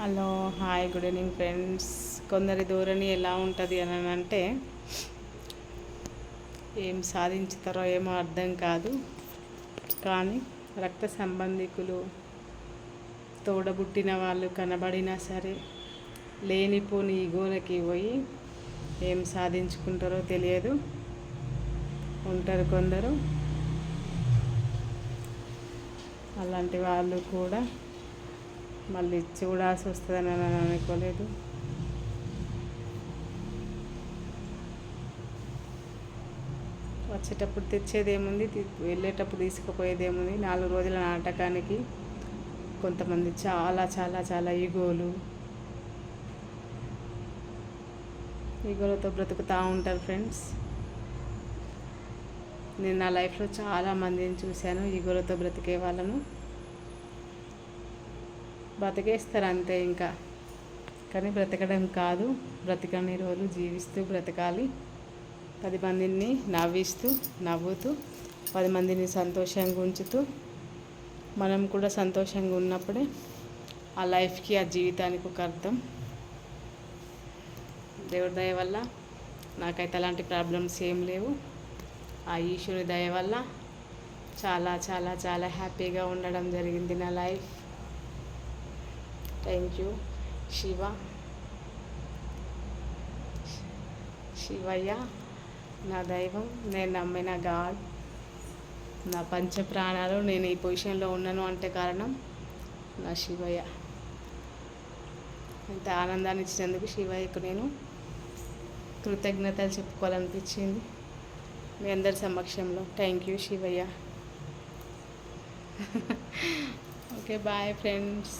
Hello hi good evening friends. కొందరి ధోరణి ఎలా ఉంటుంది అని అంటే ఏం సాధించుతారో ఏమో అర్థం కాదు. కానీ రక్త సంబంధికులు తోడబుట్టిన వాళ్ళు కనబడినా సరే లేనిపోని ఈగోలకి పోయి ఏం సాధించుకుంటారో తెలియదు. ఉంటారు కొందరు. అలాంటి వాళ్ళు కూడా మళ్ళీ చూడాల్సి వస్తుందని అని అనుకోలేదు. వచ్చేటప్పుడు తెచ్చేది ఏముంది వెళ్ళేటప్పుడు తీసుకుపోయేది ఏముంది నాలుగు రోజుల నాటకానికి కొంతమంది చాలా చాలా చాలా ఈగోలు. ఈగోలతో బ్రతుకుతూ ఉంటారు ఫ్రెండ్స్. నేను నా లైఫ్లో చాలా మందిని చూశాను ఈగోలతో బ్రతికే వాళ్ళను. బ్రతికేస్తారు అంతే ఇంకా. కానీ బ్రతకడం కాదు బ్రతకని రోజు జీవిస్తూ బ్రతకాలి. పది మందిని నవ్విస్తూ నవ్వుతూ పది మందిని సంతోషంగా ఉంచుతూ మనం కూడా సంతోషంగా ఉన్నప్పుడే ఆ లైఫ్కి ఆ జీవితానికి ఒక అర్థం. దేవుడి దయ వల్ల నాకైతే అలాంటి ప్రాబ్లమ్స్ ఏం లేవు. ఆ ఈశ్వరి దయ వల్ల చాలా చాలా చాలా హ్యాపీగా ఉండడం జరిగింది నా life. Thank you Shiva Shivayya నా దైవం నేను నమ్మిన గాడ్ నా పంచ ప్రాణాలు నేను ఈ పొజిషన్లో ఉన్నాను అంటే కారణం నా శివయ్య. ఇంత ఆనందాన్ని ఇచ్చినందుకు శివయ్యకు నేను కృతజ్ఞతలు చెప్పుకోవాలనిపించింది. మీ అందరి సమక్షంలో. Thank you Shivayya okay bye friends